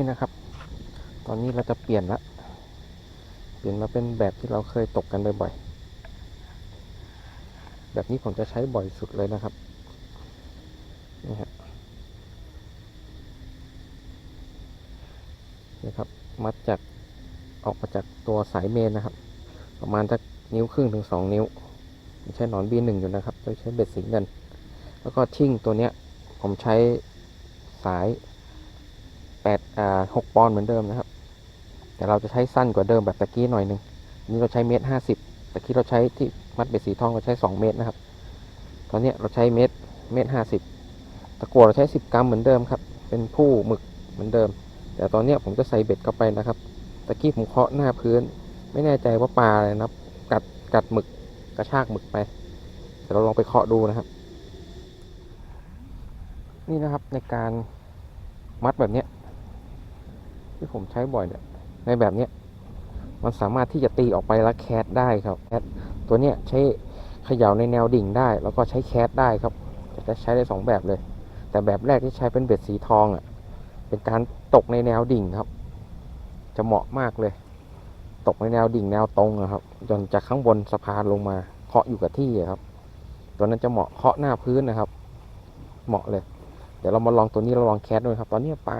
นี่นะครับ ตอนนี้เราจะเปลี่ยนละเปลี่ยนมาเป็นแบบที่เราเคยตกกันบ่อยๆ แบบนี้ผมจะใช้บ่อยสุดเลยนะครับ นี่ฮะนี่ครับ มัดจากออกมาจากตัวสายเมนนะครับ ประมาณสักนิ้วครึ่งถึงสองนิ้วผมใช้หนอนบีหนึ่งอยู่นะครับ โดยใช้เบ็ดสีเงิน แล้วก็ชิ่งตัวเนี้ย ผมใช้สาย แปดอ่าหกปอนด์เหมือนเดิมนะครับ แต่เราจะใช้สั้นกว่าเดิมแบบตะกี้หน่อยหนึ่งนี้เราใช้เมตรห้าสิบตะกี้เราใช้ที่มัดเบ็ดสีทองเราใช้สองเมตรนะครับ ตอนนี้เราใช้เมตรเมตรห้าสิบตะกั่วเราใช้สิบกรัมเหมือนเดิมครับ เป็นผู้หมึกเหมือนเดิม แต่ตอนนี้ผมจะใส่เบ็ดเข้าไปนะครับ ตะกี้ผมเคาะหน้าพื้น ไม่แน่ใจว่าปลาอะไรนะครับ กัดกัดหมึกกระชากหมึกไปเดี๋ยวเราลองไปเคาะดูนะครับ นี่นะครับในการมัดแบบเนี้ย ที่ผมใช้บ่อยเนี่ยในแบบเนี้ยมันสามารถที่จะตีออกไปแล้วแคสได้ครับแคสตัวเนี้ยใช้เขย่าในแนวดิ่งได้ แล้วก็ใช้แคสได้ครับจะใช้ได้สองแบบเลย แต่แบบแรกที่ใช้เป็นเบ็ดสีทองอะเป็นการตกในแนวดิ่งครับ จะเหมาะมากเลย ตกในแนวดิ่งแนวตรงอะครับจนจากข้างบนสะพานลงมาเคาะอยู่กับที่ครับ ตัวนั้นจะเหมาะเคาะหน้าพื้นนะครับ เหมาะเลย เดี๋ยวเรามาลองตัวนี้เราลองแคสดูครับ ตอนนี้ปลา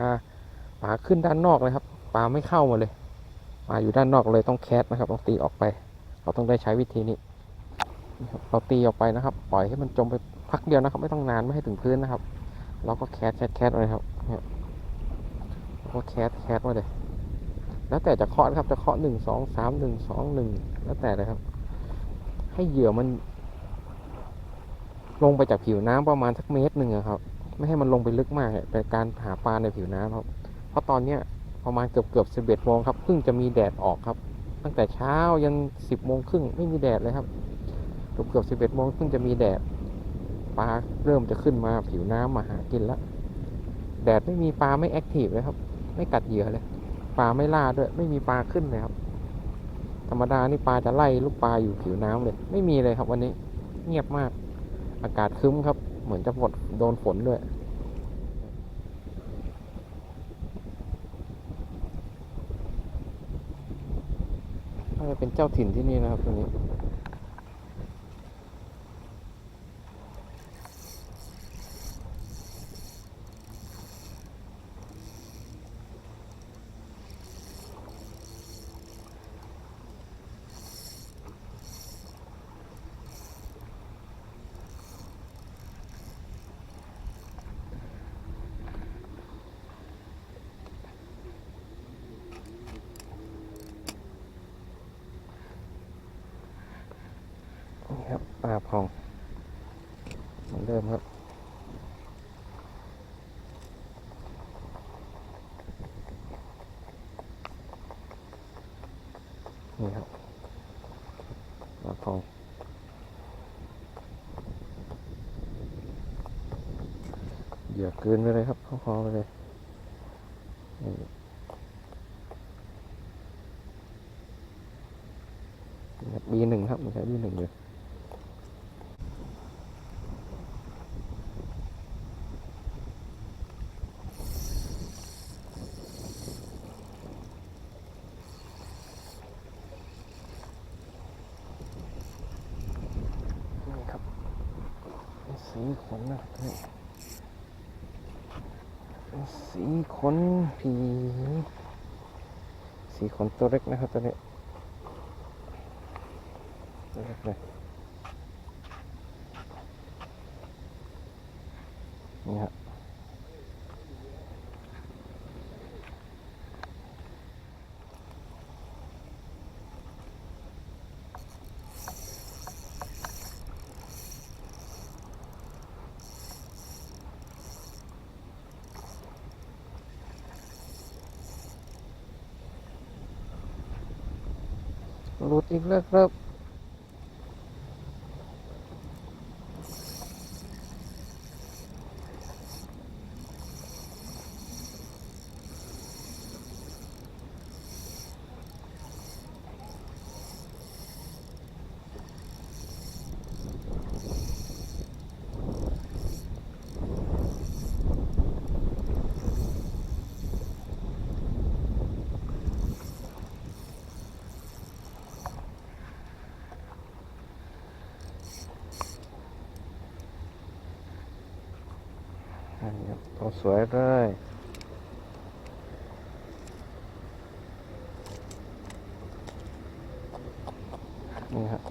ปลาขึ้นด้านนอกเลยครับปลาไม่เข้ามาเลยปลาอยู่ด้านนอกเลยต้องแคสนะครับต้องตีออกไป เราต้องได้ใช้วิธีนี้เราตีออกไปนะครับ ปล่อยให้มันจมไปพักเดียวนะครับ ไม่ต้องนานไม่ให้ถึงพื้นนะครับ เราก็แคสแคสแคสเลยครับเราก็แคสแคสไว้เลยแล้วแต่จะเคาะนะครับจะเคาะหนึ่งสองสามหนึ่งสองหนึ่งแล้วแต่เลยครับ ให้เหยื่อมัน ลงไปจากผิวน้ำประมาณสักเมตรหนึ่งครับ ไม่ให้มันลงไปลึกมากเป็นการหาปลาในผิวน้ำครับ เพราะตอนเนี้ยประมาณเกือบเกือบสิบเอ็ดโมงครับเพิ่งจะมีแดดออกครับ ตั้งแต่เช้ายันสิบโมงครึ่งไม่มีแดดเลยครับเกือบเกือบสิบเอ็ดโมงเพิ่งจะมีแดดปลาเริ่มจะขึ้นมาผิวน้ำมาหากินแล้วแดดไม่มีปลาไม่แอคทีฟเลยครับ ไม่กัดเหยื่อเลยปลาไม่ล่าด้วย ไม่มีปลาขึ้นเลยครับ ธรรมดานี่ปลาจะไล่ลูกปลาอยู่ผิวน้ำเลย ไม่มีเลยครับวันนี้ เงียบมาก อากาศคึ้มครับ เหมือนจะฝนโดนฝนด้วย น่า จะเป็นเจ้าถิ่นที่นี่นะครับตรงนี้ นี่ครับปลาพองเหมือนเดิมครับนี่ครับปลาพองเหยื่อเกินไปเลยครับเข้าคอไปเลยนี่นี่ครับบีหนึ่งครับมันใช้บีหนึ่งเลย นี่ครับสีขนนะนี่ สีขนผี สีขนตัวเล็กนะครับตัวนี้ตัวเล็กเลยนี่ครั บห สวยเลยนี่ครับ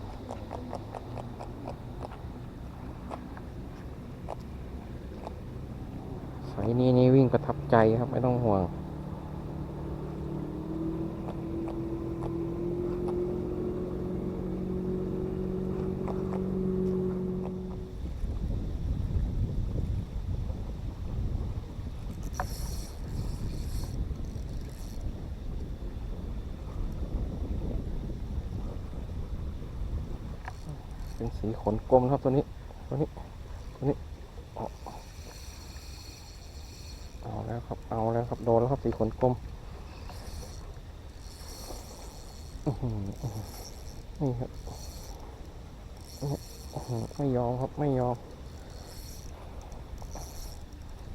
สายนี้นี่วิ่งประทับใจครับไม่ต้องห่วง เป็นสีขนกลมครับตัวนี้ ตัวนี้ ตัวนี้เอาแล้วครับ เอาแล้วครับ โดนแล้วครับ สีขนกลมอือหืออื้อหือนี่ครับอื้อหือไม่ยอมครับ ไม่ยอม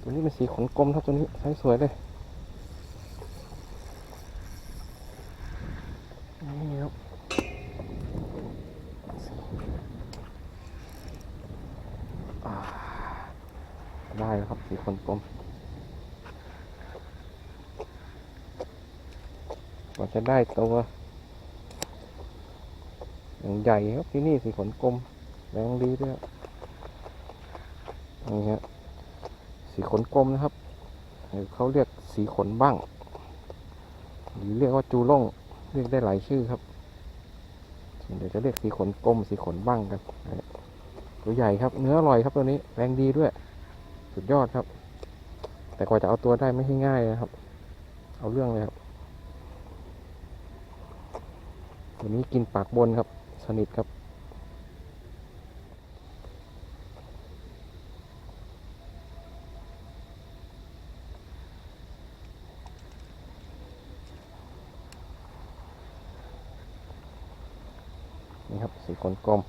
ตัวนี้เป็นสีขนกลมครับตัวนี้ใช้สวยเลย นี่ครับ อ่า ได้แล้วครับสีคนกลมกว่าจะได้ตัวอย่างใหญ่ครับที่นี่สีขนกลมแรงดีด้วยนี่ฮะสีขนกลมนะครับหรือเขาเรียกสีขนบ้าง หรือเรียกว่าจูล่งเรียกได้หลายชื่อครับส่วนใหญ่จะเรียกสีขนกลมสีขนบ้างกันตัวใหญ่ครับ เนื้ออร่อยครับตัวนี้แรงดีด้วย สุดยอดครับ แต่กว่าจะเอาตัวได้ไม่ใช่ง่ายนะครับ เอาเรื่องเลยครับตัวนี้กินปากบนครับ สนิทครับ นี่ครับสีขนกลม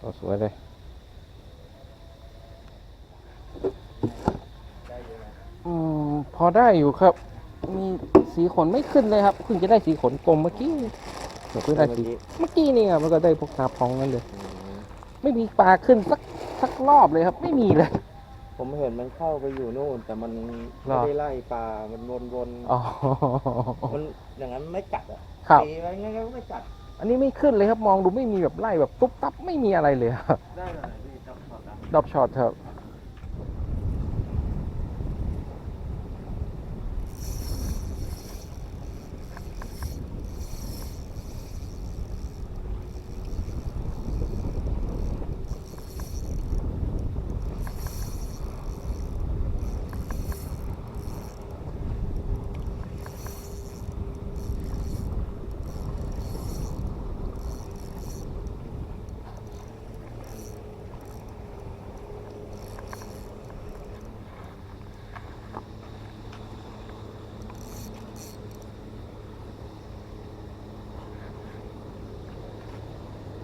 ตัวสวยเลย อืมพอ ได้อยู่ครับ มีสีขนไม่ขึ้นเลยครับเพิ่งจะได้สีขนกลมเมื่อกี้เดี๋ยวเพิ่งได้สีเมื่อกี้นี่ครับมันก็ได้พวกตาพองนั่นเลย ไม่มีปลาขึ้นสักสักรอบเลยครับ ไม่มีเลย ผมเห็นมันเข้าไปอยู่นู่น แต่มันหรไม่อได้ไล่ปลา มันวนอ๋อๆมันอย่างนั้นไม่กัดอะครับตีไปงั้นก็ไม่กัด อันนี้ไม่ขึ้นเลยครับมองดูไม่มีแบบไล่แบบตุ๊บตับไม่มีอะไรเลยครับได้เลยพี่จับช็อตนะดอบช็อตครับ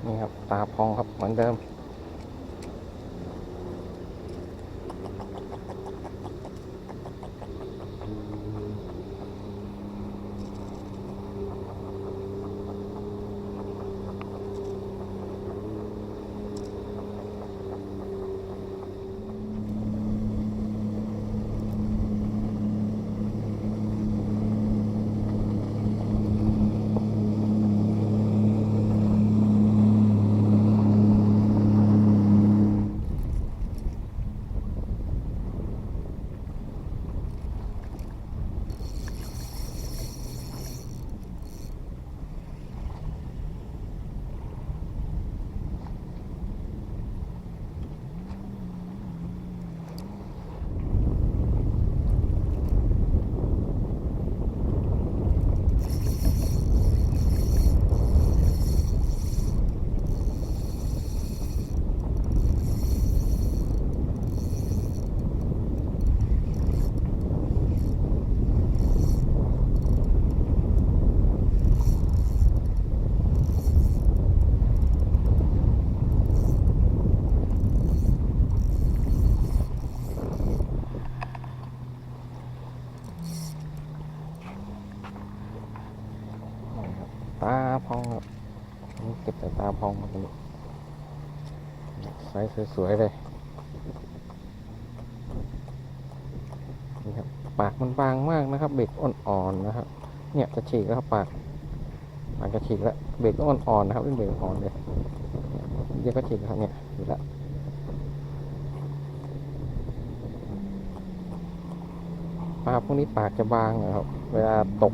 นี่ครั บตาพองครับเหมือนเดิม ตาพองครับนี่เก็บแต่ตาพองครับตัวนี้ไซ สวยๆเลยครับปากมันบางมากนะครับ เบรกอ่อนๆนะครับ เนี่ยจะฉีกแล้วครับปากปากจะฉีกแล้วเบรกอ่อนๆนะครับเป็นเบรกอ่อนเลยเดี๋ยวก็ฉีกแล้วครับเนี่ยฉีกแล้วปลาพวกนี้ปากจะบางนะครับ เวลาตก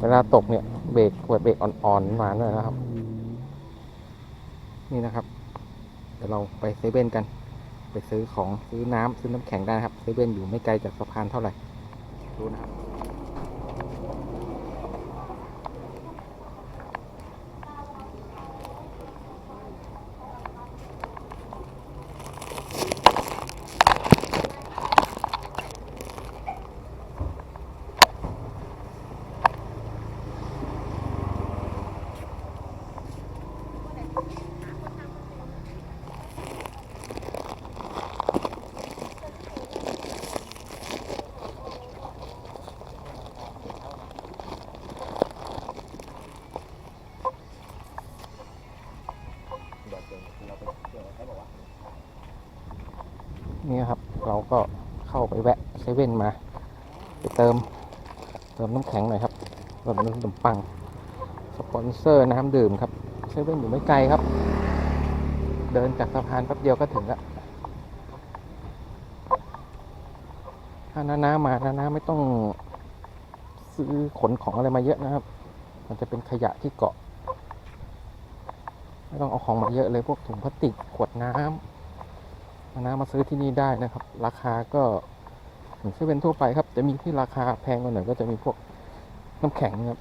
เวลาตกเนี่ยเบรกขวดเบรกอ่อนๆมาหน่อยนะครับ นี่นะครับ เดี๋ยวเราไปเซเว่นกัน ไปซื้อของซื้อน้ำซื้อน้ำแข็งได้นะครับเซเว่นอยู่ไม่ไกลจากสะพานเท่าไหร่ดูนะครับ ก็เข้าไปแวะเซเว่นมาไปเติมเติมน้ำแข็งหน่อยครับเติมขนมปัง สปอนเซอร์น้ำดื่มครับเซเว่นอยู่ไม่ไกลครับ เดินจากสะพานแป๊บเดียวก็ถึงแล้วถ้าน้าน้ามาน้าน้าไม่ต้องซื้อขนของอะไรมาเยอะนะครับ มันจะเป็นขยะที่เกาะ ไม่ต้องเอาของมาเยอะเลยพวกถุงพลาสติกขวดน้ำ เอาน้ำมาซื้อที่นี่ได้นะครับ ราคาก็เหมือนเซเว่นทั่วไปครับ จะมีที่ราคาแพงกว่าหน่อยก็จะมีพวกน้ำแข็งครับ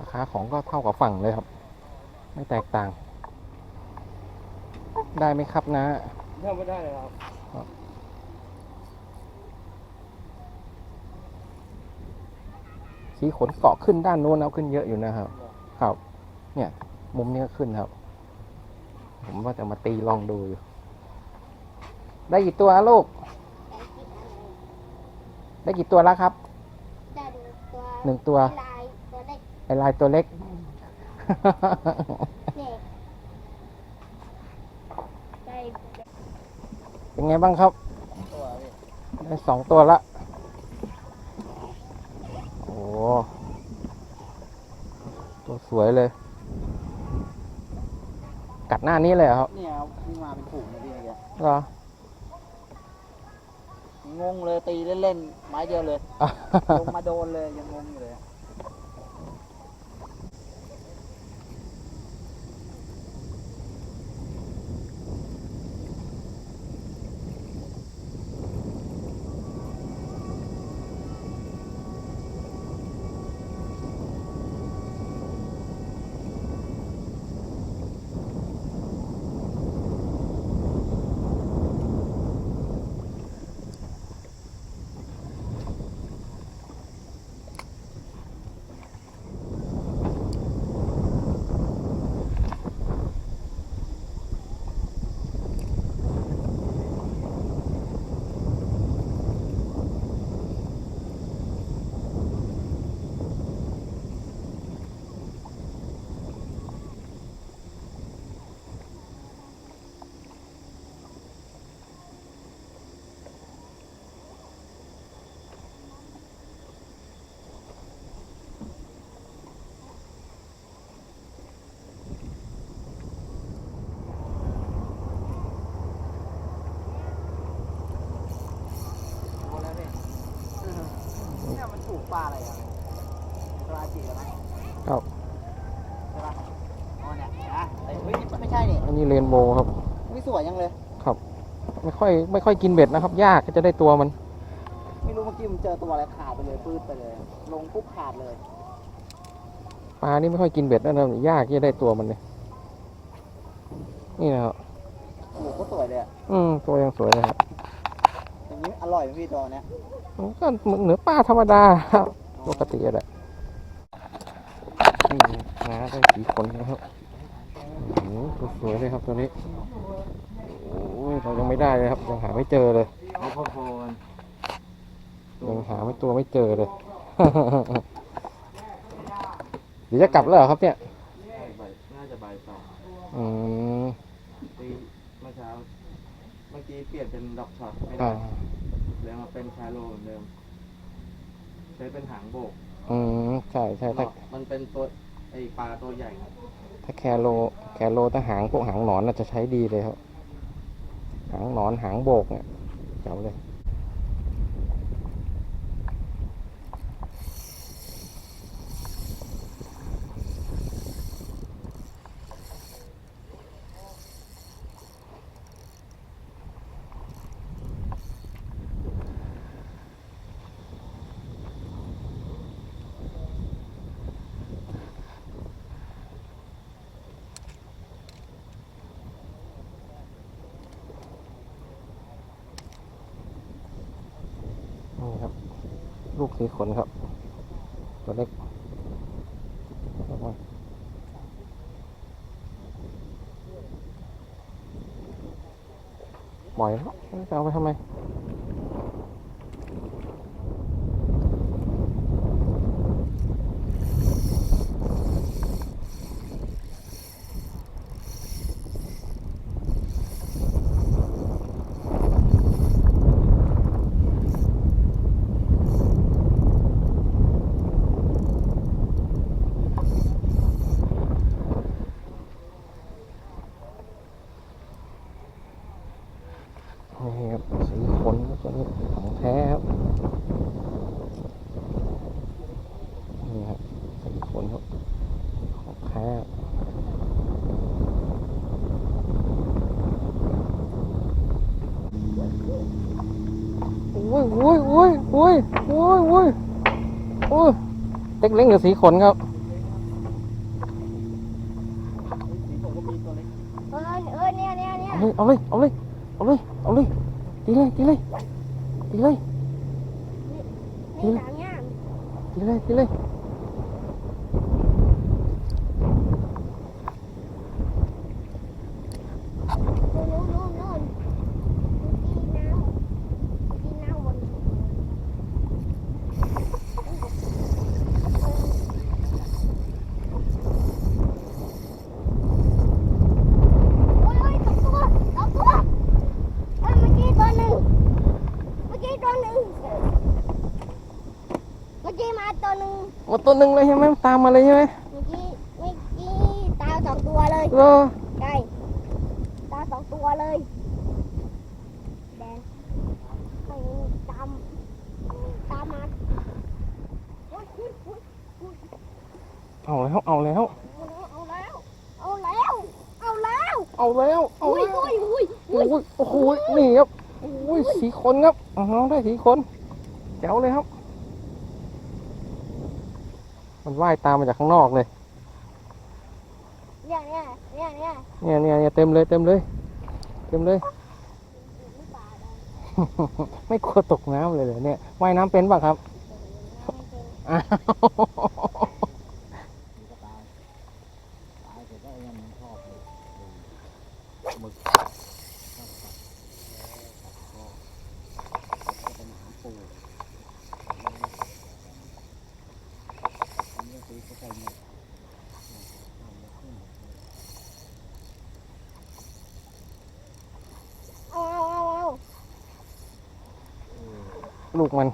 ราคาของก็เท่ากับฝั่งเลยครับ ไม่แตกต่าง ได้ไหมครับนะเท่าไม่ได้เลยครับสีขนเกาะขึ้นด้านโน้นเอาขึ้นเยอะอยู่นะครับ ครับ เนี่ย มุมนี้ก็ขึ้นครับ ผมว่าจะมาตีลองดูอยู่ ได้กี่ตัวลูก ได้กี่ตัวแล้วครับ ได้ดูตัวหนึ่งตัว ลายตัวเล็กไอลายตัวเล็ก เด็กได้เป็นไงบ้างครับตัวพี่ได้สองตัวละ โอ้ ตัวสวยเลย กัดหน้านี้เลยเหรอครับ เนี่ยวิ่งมาเป็นฝูงเลยพี่เมื่อกี้เหรอ งงเลยตีเล่นๆไม้เดียวเลย ลงมาโดนเลยยังงงอยู่เลย โดนแล้วพี่เนี่ยมันถูกปลาอะไรอะปลาจีบไหม ครับ ใช่ปะอ๋อเนี่ยนะเฮ้ยไม่ใช่ นี่อันนี้เรนโบว์ครับไม่สวยยังเลยไม่ค่อยไม่ค่อยกินเบ็ดนะครับ ยากก็จะได้ตัวมัน ไม่รู้เมื่อกี้มันเจอตัวอะไรขาดไปเลยปื้ดไปเลย ลงปุ๊บขาดเลยปลานี่ไม่ค่อยกินเบ็ดนะนะยากที่จะได้ตัวมันเลยนี่นะครับโอ้โหก็สวยเลยอะอืมตัวยังสวยเลยครับอย่างนี้อร่อยไหมพี่ตัวเนี้ยมันก็เหนือปลาธรรมดาครับปกติอะแหละนี่นะได้สีขนนะครับโอ้โหตัว สวยเลยครับตัวนี้โอ้ยเรายังไม่ได้เลยครับยังหาไม่เจอเลยเอาพอพอยังหาไม่ตัวไม่เจอเลย เดี๋ยวจะกลับแล้วเหรอครับเนี่ยน่าจะบ่ายสองอืมตีเมื่อเช้า เมื่อกี้เปลี่ยนเป็นดอกช็อตไม่อ่าได้เลเลยมาเป็นชาโลเหมือนเดิมใช้เป็นหางโบกอืมใช่ใช่ถ้ามันเป็นตัวไอปลาตัวใหญ่ครับ ถ้าแคโรแคโรถ้าหางพวกหางหนอนน่าจะใช้ดีเลยครับ หางหนอนหางโบกเนี่ยเจ๋วเลย นี่ครับ ลูกสีขนครับ ตัวเล็กระวังปล่อยแล้วจะเอาไปทำไม นี่ครับสีขนครับตัวนี้ของแท้ครับนี่ครับสีขนครับของแท้โอ้ยโอ้ยโอ้ยโอ้ยโอ้ยโอ้ยโอ้ยเล็กเล็กหรือสีขนครับสีผมก็มีตัวเล็กเออเออเนี่ยเนี่ยเนี่ยเอาเลยเอาเลยเอาเลยเอาเลยตีเลยตีเลยตีเลยนี่สามย่างตีเลยตีเลย นู่นนู่นนู่นนู่นตีน้ำตีน้ำบนโอ้ยโอ้ยสองตัวสองตัวเอ้ยเมื่อกี้ตัวหนึ่งเมื่อกี้ตัวหนึ่งเมื่อกี้มาตัวหนึ่ง หมดตัวหนึ่งเลยใช่ไหมตามมาเลยใช่ไหม เมื่อกี้เมื่อกี้ตาส องตัวเลยเออใช่ตาสองตัวเลย แดงให้ตามตามมาโอ๊ยโอ๊ยโอ๊ยโอ๊ยเอาแล้วเอาแล้ว เอาแล้ว เอาแล้ว เอาแล้วเอาแล้วเอาอุ้ยแล้วอุ้ยอุ้ยโอ้ยโอ้โหนี่ครับโอ้ยสีขนครับอ๋อได้สีขนแจ๋วเลยครับ มันว่ายตามมาจากข้างนอกเลย เนี่ยเนี่ยเนี่ยเนี่ยเนี่ยเนี่ยเนี่ยเต็มเลยเต็มเลย เต็มเลยนี่ป่าแดงไม่กลัวตกน้ำเลยเหรอเนี่ยว่ายน้ำเป็นป่ะครับอ้าว ตายเสร็จแล้วยังมันชอบเลยหมึกเป็นหางปูอันนี้ตีเข้าไปหมด เอาเอาเอาเอา ลูกมัน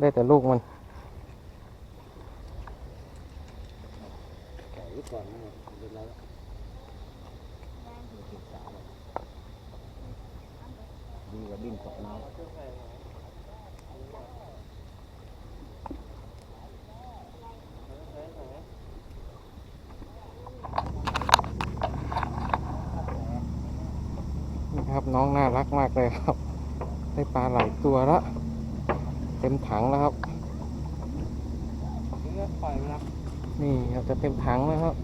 ได้แต่ลูกมันนะไม่เป็นไรแล้วดีกว่าดิ้นตกน้ำครับน้องน่ารักมากเลยครับ ได้ปลาหลาย ตัวแล้วเต็มถังแล้วครับนี่ก็ปล่อยไปแล้วนี่ครับจะเต็มถังแล้วครับ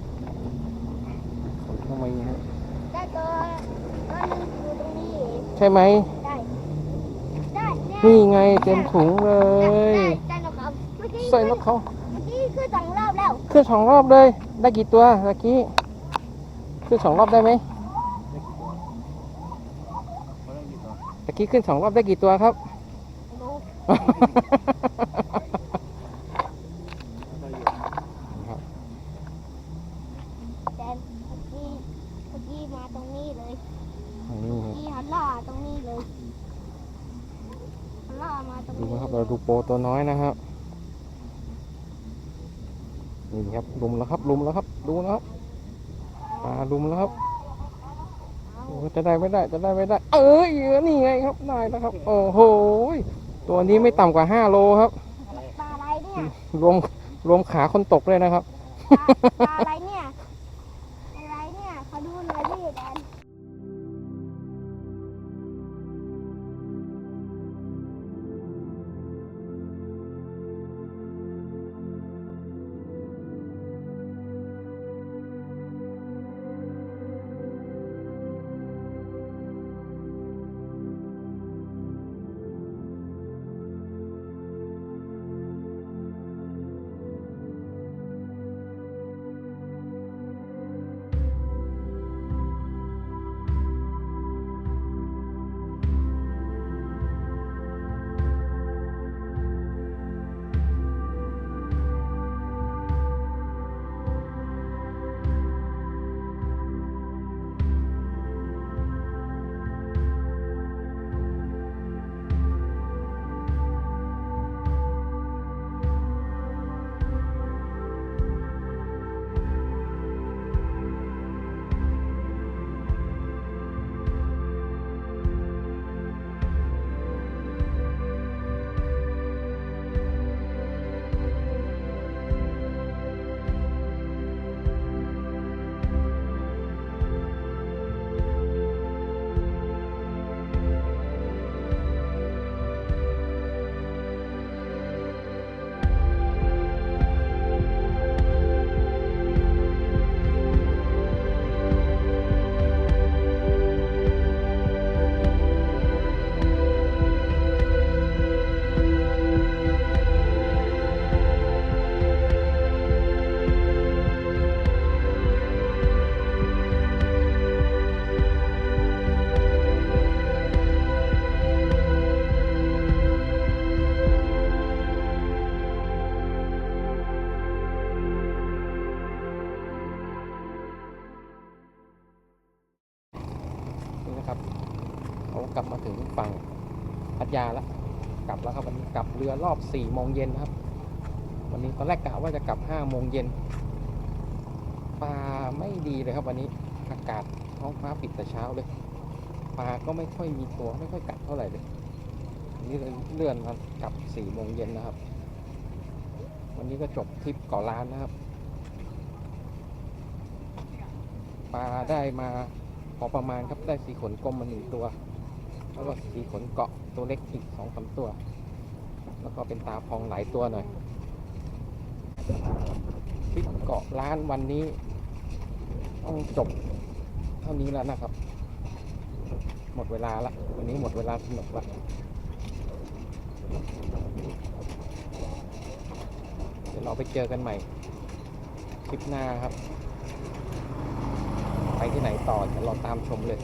ทำไมฮะได้ตัวตัวหนึงอยู่ตรงนี้ใช่ไหมได้ได้เนี่ยนี่ไงเต็มถุงเลยได้ได้แล้วครับเมื่อกี้ใส่นกเขาเมื่อกี้คือสองรอบแล้วขึ้นสองรอบเลย ได้กี่ตัวตะกี้ขึ้นสองรอบได้ไหมเขาได้กี่ตัวตะกี้ขึ้นสองรอบได้กี่ตัวครับรู้ได้อยู่ แต่เมื่อกี้เมื่อกี้มาตรงนี้เลยนี่เมื่อกี้หันหน้าตรงนี้เลยนเราดูโปรตัวน้อยนะครับนี่ครับลุมแล้วครับลุมแล้วครับ ดูนะครับปลาลุมแล้วครับโอ้จะได้ไม่ได้จะได้ไม่ได้ เอ้ยนี่ไงครับได้แล้วครับ โอ้โห ตัวนี้ไม่ต่ำกว่าห้าโลครับ ปลาอะไรเนี่ย รวมรวมขาคนตกเลยนะครับ ปลาปลาอะไรเนี่ย รือรอบสี่โมงเย็นครับ วันนี้ตอนแรกกะว่าจะกลับห้าโมงเย็นปลาไม่ดีเลยครับวันนี้อากาศท้องฟ้าปิดแต่เช้าเลยปลาก็ไม่ค่อยมีตัวไม่ค่อยกัดเท่าไหร่เลยนนี้เลื่อนมากลับสี่โมงเย็นนะครับ วันนี้ก็จบทริปเกาะล้านนะครับปลาได้มาพอประมาณครับได้สีขนกลมมาหนึ่งตัว แล้วก็สีขนเกาะตัวเล็กอีกสองสามตัว แล้วก็เป็นตาพองหลายตัวหน่อยทริปเกาะล้านวันนี้ ต้องจบเท่านี้แล้วนะครับ หมดเวลาละวันนี้หมดเวลาสนุกละเดี๋ยวเราไปเจอกันใหม่ คลิปหน้าครับ ไปที่ไหนต่อเดี๋ยวเราตามชมเลย